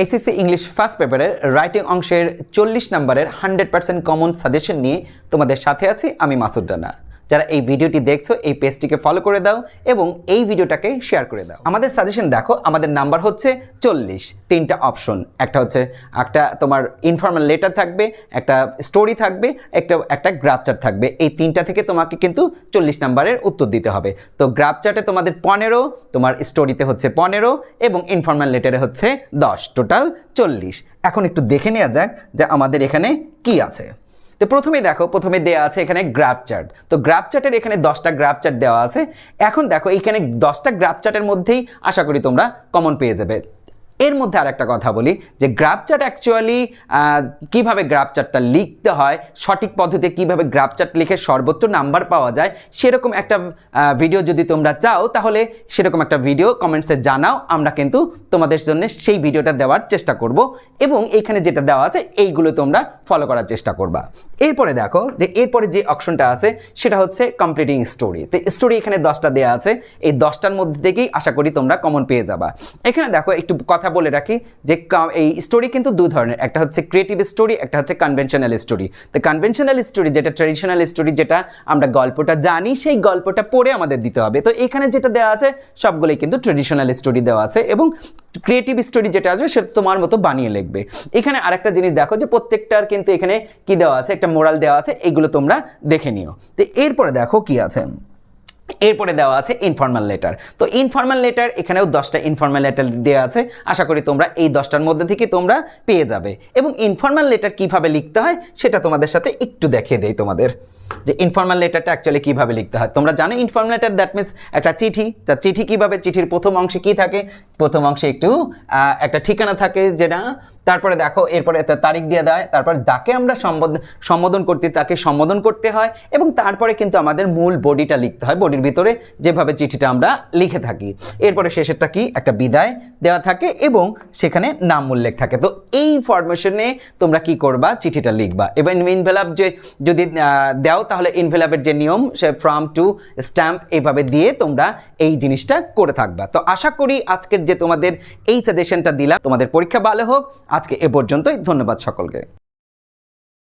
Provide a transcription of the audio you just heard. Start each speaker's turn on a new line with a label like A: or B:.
A: HSC English first পেপারের writing অংশের চল্লিশ নম্বরের হান্ড্রেড পার্সেন্ট কমন সাজেশন নিয়ে তোমাদের সাথে আছি, আমি মাসুদ রানা। যারা এই ভিডিওটি দেখছ, এই পেজটিকে ফলো করে দাও এবং এই ভিডিওটাকে শেয়ার করে দাও। আমাদের সাজেশন দেখো, আমাদের নাম্বার হচ্ছে চল্লিশ। তিনটা অপশন একটা হচ্ছে, একটা তোমার ইনফর্মাল লেটার থাকবে, একটা স্টোরি থাকবে, একটা একটা গ্রাফ চার্ট থাকবে। এই তিনটা থেকে তোমাকে কিন্তু চল্লিশ নাম্বারের উত্তর দিতে হবে। তো গ্রাফ চার্টে তোমাদের পনেরো, তোমার স্টোরিতে হচ্ছে পনেরো এবং ইনফর্মাল লেটারে হচ্ছে দশ। টোটাল চল্লিশ। এখন একটু দেখে নেওয়া যাক যে আমাদের এখানে কি আছে। তো প্রথমে দেখো, প্রথমে দেওয়া আছে এখানে গ্রাফ চার্ট তো গ্রাফ চার্টের এখানে দশটা গ্রাফ চার্ট দেওয়া আছে। এখন দেখো এখানে দশটা গ্রাফ চার্টের মধ্যেই আশা করি তোমরা কমন পেয়ে যাবে। এর মধ্যে আর একটা কথা বলি, যে গ্রাফ চার্ট অ্যাকচুয়ালি কীভাবে গ্রাফ চার্টটা লিখতে হয়, সঠিক পদ্ধতিতে কীভাবে গ্রাফ চার্ট লিখে সর্বোচ্চ নাম্বার পাওয়া যায়, সেরকম একটা ভিডিও যদি তোমরা চাও, তাহলে সেরকম একটা ভিডিও কমেন্টসে জানাও, আমরা কিন্তু তোমাদের জন্য সেই ভিডিওটা দেওয়ার চেষ্টা করব এবং এইখানে যেটা দেওয়া আছে, এইগুলো তোমরা ফলো করার চেষ্টা করবা। এরপরে দেখো, যে এরপরে যে অপশনটা আছে, সেটা হচ্ছে কমপ্লিটিং স্টোরি তো স্টোরি এখানে দশটা দেওয়া আছে, এই দশটার মধ্যে থেকেই আশা করি তোমরা কমন পেয়ে যাবা। এখানে দেখো, একটু কথা বলে রাখি যে এই স্টোরি কিন্তু দুই ধরনের। একটা হচ্ছে ক্রিয়েটিভ স্টোরি একটা হচ্ছে কনভেনশনাল স্টোরি তো কনভেনশনাল স্টোরি যেটা ট্রেডিশনাল স্টোরি যেটা, আমরা গল্পটা জানি, সেই গল্পটা পড়ে আমাদের দিতে হবে। তো এখানে যেটা দেওয়া আছে, সবগুলোই কিন্তু ট্রেডিশনাল স্টোরি দেওয়া আছে এবং ক্রিয়েটিভ স্টোরি যেটা আসবে, সেটা তোমার মতো বানিয়ে লিখবে। এখানে আরেকটা জিনিস দেখো যে প্রত্যেকটার কিন্তু এখানে কি দেওয়া আছে, একটা মোরাল দেওয়া আছে, এগুলো তোমরা দেখে নিও। তো এরপরে দেখো কি আছে। এরপরে দেওয়া আছে ইনফর্মাল লেটার তো ইনফর্মাল লেটার এখানেও দশটা ইনফর্মাল লেটার দেওয়া আছে। আশা করি তোমরা এই দশটার মধ্যে থেকে তোমরা পেয়ে যাবে। এবং ইনফর্মাল লেটার কীভাবে লিখতে হয়, সেটা তোমাদের সাথে একটু দেখিয়ে দেয় তোমাদের। যে ইনফর্মাল লেটারটা অ্যাকচুয়ালি কীভাবে লিখতে হয়? তোমরা জানো ইনফর্মাল লেটার দ্যাট মিনস একটা চিঠি। তা চিঠি কীভাবে? চিঠির প্রথম অংশে কী থাকে? প্রথম অংশে একটু একটা ঠিকানা থাকে যেটা, তারপরে দেখো, এরপরে তার তারিখ দিয়ে দেয়, তারপর যাকে আমরা সম্বোধন সম্বোধন করতে, তাকে সম্বোধন করতে হয়, এবং তারপরে কিন্তু আমাদের মূল বডিটা লিখতে হয় বডির ভিতরে যেভাবে চিঠিটা আমরা লিখে থাকি। এরপরে শেষেরটা কি? একটা বিদায় দেওয়া থাকে, এবং সেখানে নাম উল্লেখ থাকে। তো এই ফরমেশনে তোমরা কি করবা? চিঠিটা লিখবা। এবার ইনভেলাপ যে যদি দাও তাহলে ইনভেলাপের যে নিয়ম, সে ফ্রম টু স্ট্যাম্প এইভাবে দিয়ে তোমরা এই জিনিসটা করে থাকবা। তো আশা করি আজকের যে তোমাদের এই সাজেশনটা দিলাম, তোমাদের পরীক্ষা ভালো হোক। আজকে এ পর্যন্তই। ধন্যবাদ সকলকে।